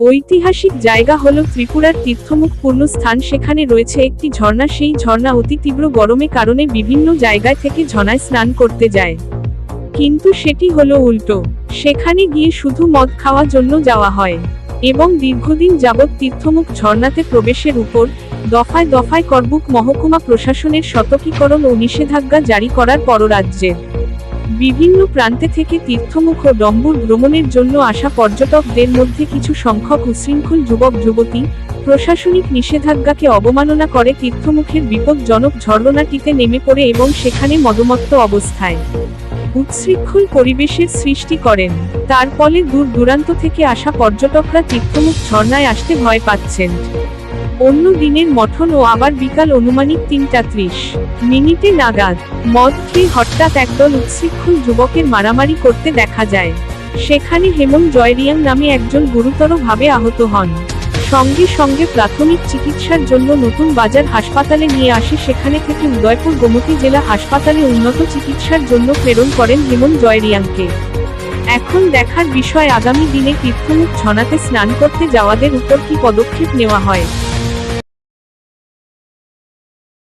ঐতিহাসিক জায়গা হলো ত্রিপুরার তীর্থমুখ পূর্ণ স্থান সেখানে রয়েছে একটি ঝর্ণা। সেই ঝর্ণা অতি তীব্র গরমে কারণে বিভিন্ন জায়গায় থেকে ঝর্ণায় স্নান করতে যায়। কিন্তু সেটি হলো উল্টো। সেখানে গিয়ে শুধু মদ খাওয়ার জন্য যাওয়া হয় এবং দীর্ঘদিন যাবৎ তীর্থমুখ ঝর্ণাতে প্রবেশের উপর দফায় দফায় করবুক মহকুমা প্রশাসনের শতকীকরণ ও নিষেধাজ্ঞা জারি করার পররাজ্যের বিভিন্ন প্রান্তে থেকে তীর্থমুখ ও ডম্বুর ভ্রমণের জন্য আসা পর্যটকদের মধ্যে কিছু সংখ্যক উশৃঙ্খল যুবক, যুবতী, প্রশাসনিক নিষেধাজ্ঞাকে অবমাননা করে তীর্থমুখের বিপজ্জনক ঝর্ণাটিতে নেমে পড়ে এবং সেখানে মদমত্ত অবস্থায় উচ্ছৃঙ্খল পরিবেশের সৃষ্টি করেন। তার ফলে দূর দূরান্ত থেকে আসা পর্যটকরা তীর্থমুখ ঝর্ণায় আসতে ভয় পাচ্ছেন। অন্য দিনের মঠন ও আবার বিকাল অনুমানিক তিনটা ত্রিশ। মিনিটে নাগাদ, মদ খেয়ে হঠাৎ একদল উচ্ছৃঙ্খল যুবকের মারামারি করতে দেখা যায়। সেখানে হেমন জয়রিয়াং নামে একজন গুরুতরভাবে আহত হন। সঙ্গে সঙ্গে প্রাথমিক চিকিৎসার জন্য নতুন বাজার হাসপাতালে নিয়ে আসে সেখানে থেকে উদয়পুর গোমতী জেলা হাসপাতালে উন্নত চিকিৎসার জন্য প্রেরণ করেন হেমন জয়রিয়াংকে। এখন দেখার বিষয় আগামী দিনে তীর্থমুখ ছনাতে স্নান করতে যাওয়াদের উপর কি পদক্ষেপ নেওয়া হয়?